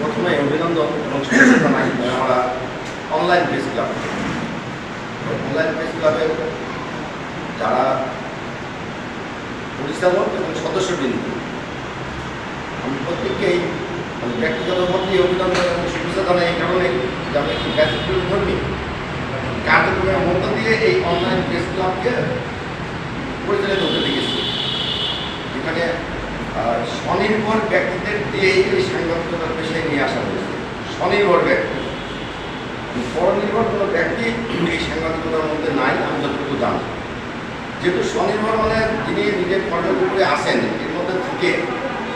প্রথমে online press club online press ক্লাবের যারা পরিচালক এবং আমি প্রত্যেককেই ব্যক্তিগত মধ্যে অভিনন্দন এবং শুভেচ্ছা জানাই এই কারণে যে আমি একটি ব্যক্তিগত ধর্মী। কার্যক্রমের মধ্য দিয়ে এই অনলাইন প্রেস ক্লাবকে পরিচালিত হতে দেখেছি এখানে আহ, স্বনির্ভর ব্যক্তিদের দিয়েই এই সাংবাদিকতার পেশায় নিয়ে আসা হয়েছে। স্বনির্ভর ব্যক্তি। পরনির্ভর কোনো ব্যক্তি এই সাংবাদিকতার মধ্যে নাই, আমি যতটুকু জানি। যেহেতু স্বনির্ভর মানে যিনি নিজের কর্মের উপরে আসেন, এর মধ্যে থেকে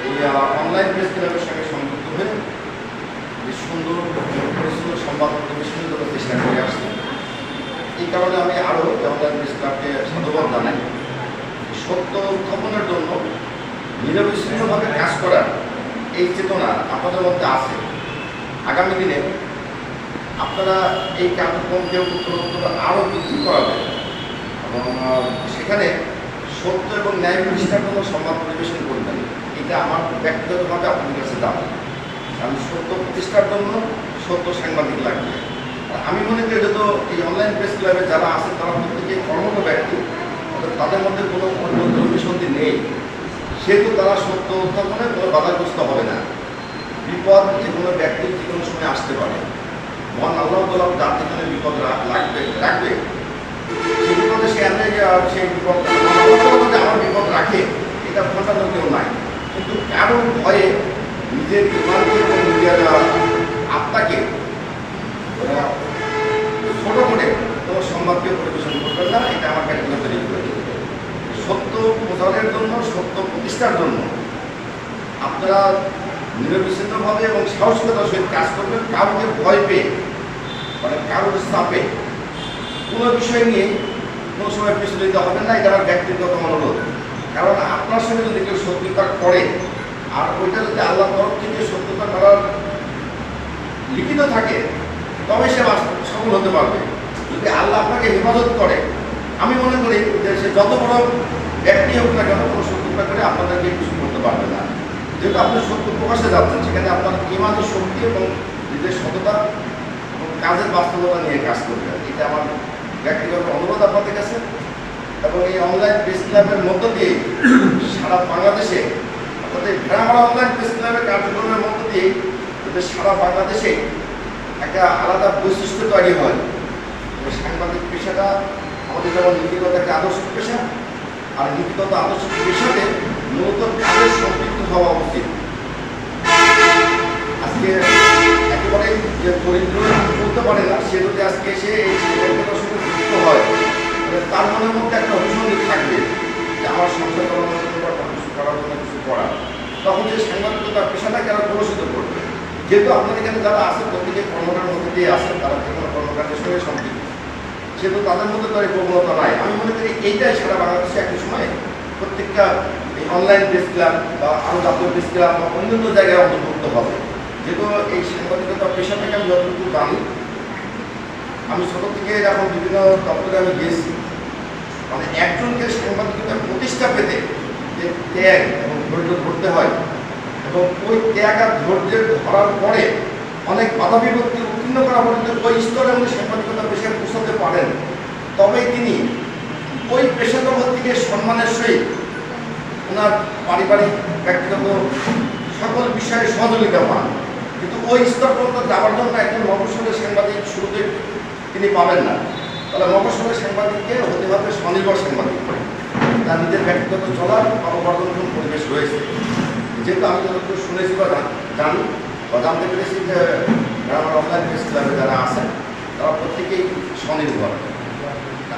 এই অনলাইন প্রেস ক্লাবের সঙ্গে সংযুক্ত হয়ে সুন্দর পরিচ্ছন্ন সংবাদ পরিবেশন করার চেষ্টা করে আসছেন। এই কারণে আমি আরও অনলাইন প্রেস ক্লাবকে সাধুবাদ জানাই। সত্য উত্থাপনের জন্য নিরবিচ্ছিন্নভাবে কাজ করার এই চেতনা আপনাদের মধ্যে আছে। আগামী দিনে আপনারা এই কার্যক্রমকে উত্তরোত্তর আরও বৃদ্ধি করাবেন এবং সেখানে সত্য এবং ন্যায় প্রতিষ্ঠার জন্য সংবাদ পরিবেশন করবেন। এটা আমার ব্যক্তিগতভাবে আপনাদের কাছে দাবি। কারণ সত্য প্রতিষ্ঠার জন্য সত্য সাংবাদিক লাগবে। আমি মনে করি যত এই অনলাইন প্রেস ক্লাবে যারা আছেন তারা প্রত্যেকে কর্মঠ ব্যক্তি। তাদের মধ্যে কোনো অন্য ধর্মীসন্ধি নেই। সেহেতু তারা সত্য উত্থাপনে কোনো বাধাগ্রস্ত হবে না। বিপদ যে কোনো ব্যক্তির যে কোনো সময় আসতে পারে। মহান আল্লাহ তালা যার যেখানে বিপদ লাগবে রাখবে বিপদে সে এমনি যে সেই বিপদ আমার বিপদ রাখে, এটা ঘটানো কেউ নাই। কিন্তু কারও ভয়ে নিজের ইমানকে এবং আত্মাকে ছোট করে কোনো সংবাদকে পরিবেশন করবেন না, এটা আমার সত্য প্রচারের জন্য সত্য প্রতিষ্ঠার জন্য আপনারা নিরবিচ্ছিন্নভাবে এবং সাহসিকতার সহিত কাজ করবেন, কাউকে ভয় পেয়ে মানে কারোর চাপে কোনো বিষয় নিয়ে কোনো সময় পিছু দিতে হবে না, এটা আমার ব্যক্তিগত অনুরোধ। কারণ আপনার সঙ্গে যদি কেউ সত্যতা করে, আর ওইটা যদি আল্লাহ তরফ থেকে সত্যতা করার লিখিত থাকে, তবে সে সফল হতে পারবে। যদি আল্লাহ আপনাকে হেফাজত করে, আমি মনে করি যে সে যত বড় ব্যক্তি হোক না কেন, কোনো সত্যতা করে আপনাদেরকে কিছু করতে পারবে না। যেহেতু আপনি সত্য প্রকাশে যাচ্ছেন, সেখানে আপনার ইমানের শক্তি এবং নিজের সততা এবং কাজের বাস্তবতা নিয়ে কাজ করবে। এটা আমার ব্যক্তিগত অনুরোধ আপনাদের কাছে। এবং এই অনলাইন প্রেস ক্লাবের মধ্য দিয়ে সারা বাংলাদেশে, অর্থাৎ এই ভেড়ামারা অনলাইন প্রেস ক্লাবের কার্যক্রমের মধ্য দিয়ে যাতে সারা বাংলাদেশে একটা আলাদা বৈশিষ্ট্য তৈরি হয়। সাংবাদিক পেশাটা আমাদের যেমন নীতিগত একটা আদর্শ পেশা আর নীতিগত আদর্শ পেশাতে মূলত কাজের সম্পৃক্ত হওয়া উচিত। আজকে একেবারে যে দরিদ্র বলতে পারে না, সে যদি আজকে এসে এই সাংবাদিকতার সঙ্গে যুক্ত হয় তার মনের মধ্যে একটা অনুসন্ধান থাকবে যে আমার সংসার চালানোর জন্য কিছু করার জন্য কিছু করা। তখন যে সাংবাদিকতা পেশাটাকে আরও প্রদর্শিত করবে। যেহেতু আপনাদের এখানে যারা আছে, প্রত্যেকে কর্মকার মধ্যে দিয়ে আসেন তারা যে কোনো কর্মকাণ্ডের সঙ্গে সম্পৃক্ত। সেহেতু তাদের মধ্যে তো এই প্রবণতা নাই। আমি মনে করি এইটাই সারা বাংলাদেশে একই সময় প্রত্যেকটা অনলাইন প্রেস ক্লাব বা আরও জাতীয় প্রেস ক্লাব বা অন্যান্য জায়গায় অন্তর্ভুক্ত হবে। যেহেতু এই সাংবাদিকতা পেশা থেকে আমি যতটুকু জানি, আমি ছোট থেকে যখন বিভিন্ন দপ্তরে আমি গিয়েছি মানে একজনকে সাংবাদিকতার প্রতিষ্ঠা পেতে যে ত্যাগ এবং ধৈর্য ধরতে হয় এবং ওই ত্যাগ আর ধৈর্যের ধরার পরে অনেক বাধা বিপত্তি উত্তীর্ণ করা পর্যন্ত ওই স্তরে উনি সাংবাদিকতা পেশায় পৌঁছাতে পারেন। তবেই তিনি ওই পেশাজগৎ থেকে সম্মানের সহিত ওনার পারিবারিক, ব্যক্তিগত সকল বিষয়ে সহযোগিতা পান। কিন্তু ওই স্তর পর্যন্ত যাওয়ার জন্য একজন মফসলের সাংবাদিক শুরুতে তিনি পাবেন না। তাহলে মফসলের সাংবাদিককে হতে হবে স্বনির্ভর সাংবাদিক। তার নিজের ব্যক্তিগত চলার বা উপার্জনক্ষম পরিবেশ রয়েছে। যেহেতু আমি যতটুকু শুনেছি বা জানি বা জানতে পেরেছি যে আমার অনলাইন প্রেস ক্লাবে যারা আছেন, তারা প্রত্যেকেই স্বনির্ভর।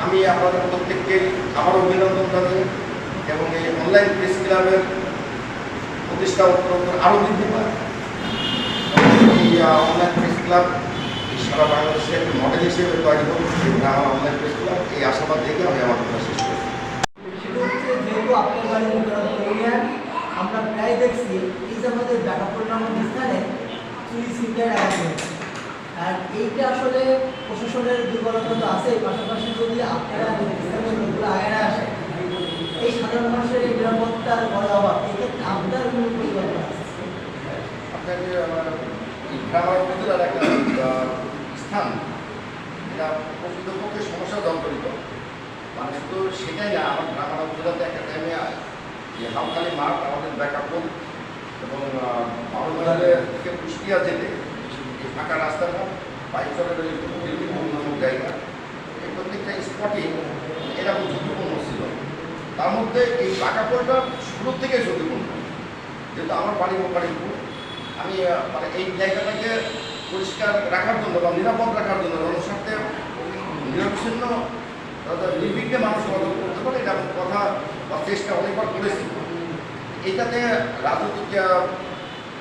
আমি আপনাদের প্রত্যেককে আবার অভিনন্দন জানাই এবং এই অনলাইন প্রেস ক্লাবের প্রতিষ্ঠা আরও বৃদ্ধি পায় অনলাইন প্রেস ক্লাব সারা বাংলাদেশে একটি মডেল হিসেবে তৈরি এবং আমার অনলাইন প্রেস ক্লাব এই আশাবাদ দেখে আমি আমার কথা শেষ ইউনিয়ন আমরা প্রায় দেখছি, এই যে আমাদের ব্যাটাপুর নামক স্থানে চুরি সিগারেট আয়োজন আর এইটা আসলে প্রশাসনের দুর্বলতা তো আছে পাশাপাশি যদি আপনারা লোকগুলো আগে আসে এই সাধারণ মানুষের এই নিরাপত্তার বড় অভাব এক্ষেত্রে আপনার কোনো পরিকল্পনা আছে গ্রামার উপজেলার একটা স্থান, এটা প্রকৃতপক্ষে সমস্যা জর্জরিত মানে শুধু সেটাই না, আমার গ্রামার উপজেলাতে একটা টাইমে যে হামখালি মাঠ, আমাদের ব্যাকআপ এবং বাউলবাজারে থেকে কুষ্টিয়া যেতে ফাঁকা রাস্তাটা বাইক চলার ওই বিভিন্ন জায়গা, এই প্রত্যেকটা স্পটই এরকম ঝুঁকিপূর্ণ ছিল। তার মধ্যে এই বাঁকাপোলটা শুরু থেকে ঝুঁকিপূর্ণ। যেহেতু আমার বাড়ি মোকারিমপুর আমি মানে এই জায়গাটাকে পরিষ্কার রাখার জন্য বা নিরাপদ রাখার জন্য, জনস্বার্থে নিরবিচ্ছিন্ন নির্বিঘ্নে মানুষ চলাচল করতে পারে এরকম কথা বা চেষ্টা অনেকবার করেছি। এটাতে রাজনৈতিক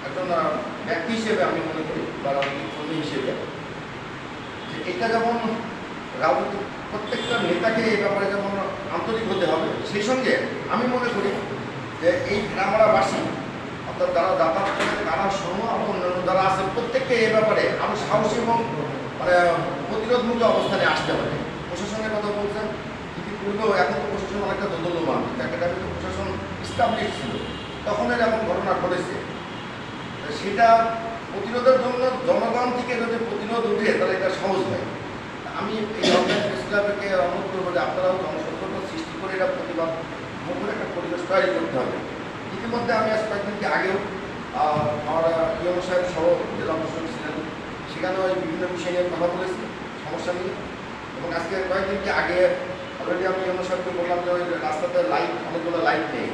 একজন ব্যক্তি হিসেবে আমি মনে করি বা রাজনৈতিক কর্মী হিসেবে। যে এটা যেমন রাজনৈতিক প্রত্যেকটা নেতাকে এই ব্যাপারে যেমন আন্তরিক হতে হবে, সেই সঙ্গে আমি মনে করি যে এই গ্রামারাবাসী অর্থাৎ যারা করে, তারা সহ এবং অন্যান্য যারা আছে, প্রত্যেককে এই ব্যাপারে আরও সাহসী এবং মানে প্রতিরোধমূলক অবস্থানে আসতে হবে। প্রশাসনের কথা বলছেন, ইতিপূর্বেও এখন তো প্রশাসন অনেকটা একটা টাইমে প্রশাসন স্টাবলিশ ছিল। তখন এরকম ঘটনা ঘটেছে। সেটা প্রতিরোধের জন্য জনগণ থেকে যদি প্রতিরোধ উঠে, তাহলে এটা সহজ হয়। আমি এই অনলাইন প্রেস ক্লাবকে অনুরোধ করব যে আপনারাও জনসচেতনতা সৃষ্টি করে এটা প্রতিবাদ মুখের একটা পরিবেশ তৈরি করতে হবে। ইতিমধ্যে আমি আজ কয়েকদিনকে আগেও আমার ইয়ম সাহেব সহ জেলা প্রশাসক ছিলেন। সেখানেও এই বিভিন্ন বিষয় নিয়ে কথা বলেছি, সমস্যা নিয়ে এবং আজকে কয়েকদিনকে আগে অলরেডি আমি ইয়ম সাহেবকে বললাম যে ওই রাস্তাতে লাইট অনেকগুলো লাইট নেই।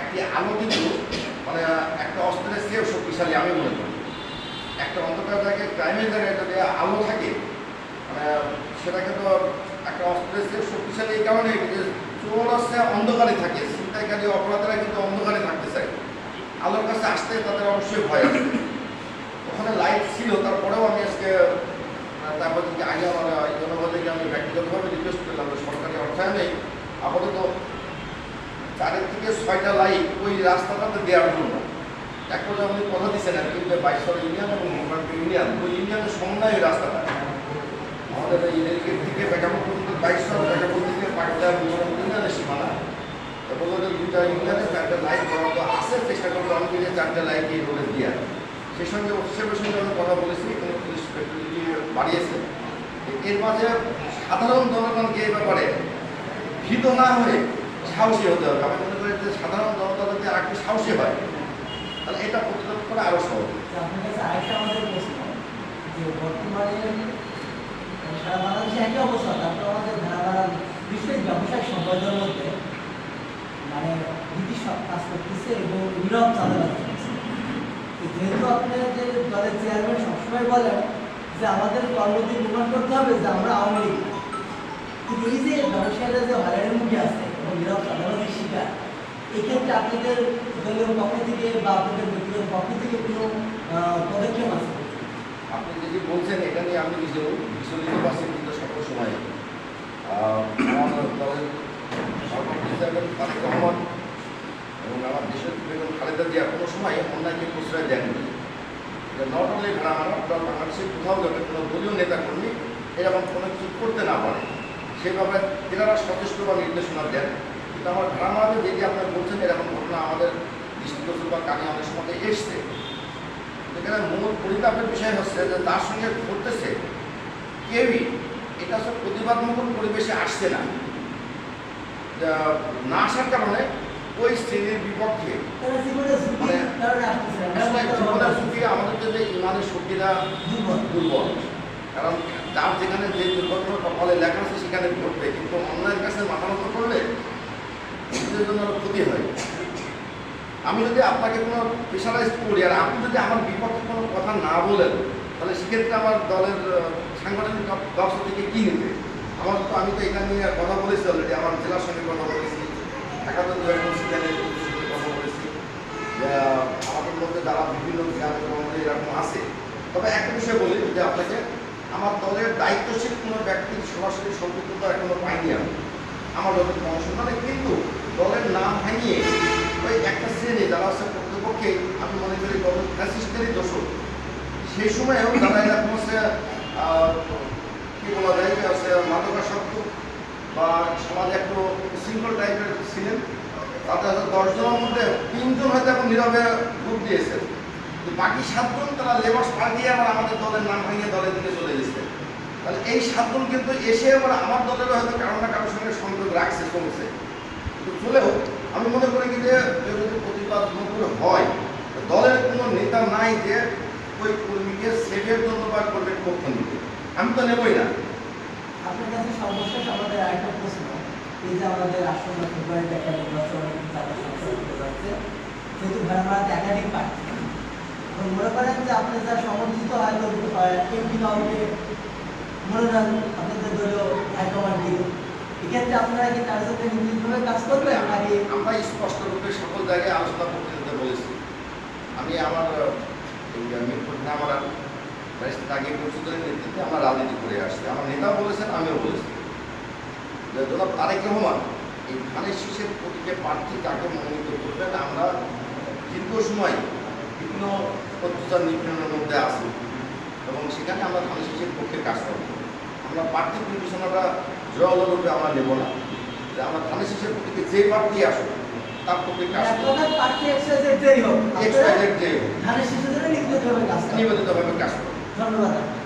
একটি আলো কিন্তু মানে একটা অস্ত্রের চেয়েও শক্তিশালী আমি মনে করি। একটা অন্ধকার জায়গায় ক্রাইমের জায়গায় যদি আলো থাকে মানে সেটাকে তো একটা অস্ত্রের চেয়ে শক্তিশালী এই কারণে যে চোর হচ্ছে অন্ধকারে থাকে, ছিনতাইকারী অপরাধীরা কিন্তু অন্ধকারে থাকতে চায় আলোর কাছে আসতে তাদের অবশ্যই ভয় আছে। ওখানে লাইট ছিল, তারপরেও আমি আজকে তারপর থেকে আগে আমার জনগণকে আমি ব্যক্তিগতভাবে রিকোয়েস্ট করলাম সরকারি অর্থায়নে আপাতত চারের থেকে ছয়টা লাইট, ওই রাস্তাটাতে দেওয়ার জন্য। এক পর্যায়ে উনি কথা দিচ্ছেন আর কি, যে বাইশর ইউনিয়ন এবং মোটামুটি ইউনিয়ন। ওই ইউনিয়নের সমন্বয় ওই রাস্তাটা। আমাদের এই রেলগেট থেকে বেকাপুর পর্যন্ত বাইশর বেকাপুর থেকে মোটামুটি ইউনিয়নের সীমানা। বলল যে দুইটা ইউনিয়নে চারটা লাইট বরাদ্দ আছে, চেষ্টা করব আমি চারটা লাইট এই রোডে দেওয়ার। সেই সঙ্গে অফিসের সঙ্গে আমি কথা বলেছি, এখানে পুলিশ ফ্যাক্টরিটি বাড়িয়েছে। এর মাঝে সাধারণ জনগণকে এই ব্যাপারে ভীত না হয়ে সাহসী হতে হবে। আমি মনে করি যে সাধারণ জনতা যদি আর একটু সাহসী হয়, তাহলে এটা প্রতিরোধ করা আরও সহজ। আরেকটা আমাদের প্রশ্ন, যে বাংলাদেশে অবস্থা, তারপর আমাদের সম্প্রদায়ের মধ্যে মানে এবং যেহেতু যে সবসময় বলেন যে আমাদের প্রমাণ করতে হবে যে আমরা আওয়ামী লীগ। কিন্তু এই যে ব্যবসায়ীরা যে হয়রানির মুখে আছে এবং নীরব চাঁদাবাজির শিকার এক্ষেত্রে আপনাদের দলের পক্ষ থেকে বা আপনাদের ব্যক্তিগত পক্ষ থেকে কোনো পদক্ষেপ আছে? আপনি যদি বলছেন, এটা নিয়ে আমি নিজেও বিচলিত পাচ্ছি কিন্তু সকল সময়। আমার দলের রহমান এবং আমার দেশের বেগম খালেদা জিয়া কোনো সময় অন্যায়কে প্রশ্রয় দেননি। নট অনলি ভেড়ামারা পুরো বাংলাদেশের কোথাও যাতে কোনো দলীয় নেতাকর্মী এরকম কোনো কিছু করতে না পারে ব্যাপারে তেনারা সচেষ্ট বা নির্দেশনা দেন। কিন্তু আমার ভেড়ামারাতে যেটি আপনার বলছেন এরকম ঘটনা আমাদের দৃষ্টিগোচর বা কানে আমাদের সমাজে এসছে। এখানে মূল পরিতাপের বিষয় হচ্ছে যে তার সঙ্গে ঘটতেছে কেউই এটা সব প্রতিবাদমূলক পরিবেশে আসছে না। না আসার কারণে ওই শ্রেণির বিপক্ষে তারা মানে- জীবনের ঝুঁকি আমাদের যে ইমানের শক্তিটা দুর্বল। দুর্বল। কারণ যার যেখানে যে দুর্ঘটনা কপালে লেখা আছে সেখানে ঘটবে। কিন্তু অন্যের কাছে মাথা নত করলে নিজের জন্য আরও ক্ষতি হয়। আমি যদি আপনাকে কোনো প্রেশারাইজ করি আর আপনি যদি আমার বিপক্ষে কোনো কথা না বলেন, তাহলে সেক্ষেত্রে আমার দলের সাংগঠনিক দপ- থেকে কী নেবে? আমার তো, আমি তো এটা নিয়ে কথা বলেছি অলরেডি আমার জেলার সঙ্গে কথা বলেছি একাদশ সেখানে কথা বলেছি। আমাদের মধ্যে যারা বিভিন্ন গ্রহণে এরকম আছে, তবে একটা বিষয় বলি যে আপনাকে, আমার দলের দায়িত্বশীল কোনো ব্যক্তির সরাসরি সম্পৃক্ততা এখনও পাইনি আমি। আমার যত অনুসন্ধানে কিন্তু দলের নাম ভাঙিয়ে ওই একটা শ্রেণি, যারা হচ্ছে প্রকৃতপক্ষে আমি মনে করি দলের ফ্যাসিস্টেরই দোষক সেই সময়েও যারা এরকম হচ্ছে কি বলা যায় যে হচ্ছে মাদকাসক্ত বা সমাজে একটু শৃঙ্খল টাইপের ছিলেন তাতে হয়তো দশজনের মধ্যে তিনজন হয়তো এখন নীরবে রূপ দিয়েছেন বাকি সাতজন তারা লেবার্স পাল্টিয়ে আবার আমাদের দলের নাম ভাঙিয়ে দলের দিকে চলে গেছে। তাহলে এই সাতজন কিন্তু এসে আবার আমার দলের হয়তো কারও না কারোর সঙ্গে সংযোগ রাখছে, চলছে। চলেও আমি মনে করি কি যে যদি প্রতিবাদ করে হয়, দলের কোনো নেতা নাই যে ওই কর্মীকে সেভের জন্য বা কর্মীর পক্ষ নিতে। আমি তো নেবই না। আপনার কাছে সর্বশেষ আমাদের আরেকটা প্রশ্ন, এই যে আমাদের আসন্ন ফেব্রুয়ারিতে একটা নির্বাচন যাচ্ছে যেহেতু ভেড়ামারাতে একাধিক প্রার্থী মনে করেন যে আপনি যা সমর্থিত হয়তো এমপি কাউকে মনোনয়ন আপনাদের দলীয় হাইকমান্ড দিল এক্ষেত্রে আপনারা কি তার সাথে নির্দিষ্টভাবে কাজ করবেন? নাকি আমরা স্পষ্ট রূপে সকল জায়গায় আলোচনা করতে যেতে বলেছি। আমি আমার আমার আগে পরিষদের নেতৃত্বে আমরা রাজনীতি করে আসছি। আমার নেতাও বলেছেন, আমিও বলেছি। যে জনাব তারেক রহমান এই ধানের শীষের প্রতিটি প্রার্থী তাকে মনোনীত করবেন আমরা দীর্ঘ সময় বিভিন্ন অত্যাচার নিপীড়নের মধ্যে আছি। এবং সেখানে আমরা ধানের শীষের পক্ষে কাজ করব। আমরা প্রার্থী বিবেচনাটা জয়লরূপে আমরা নেব না। যে আমরা ধানের শেষের প্রতিকে যে প্রার্থী আসুক তার পক্ষে কাজ নিবেদিতভাবে কাজ করব। ধন্যবাদ।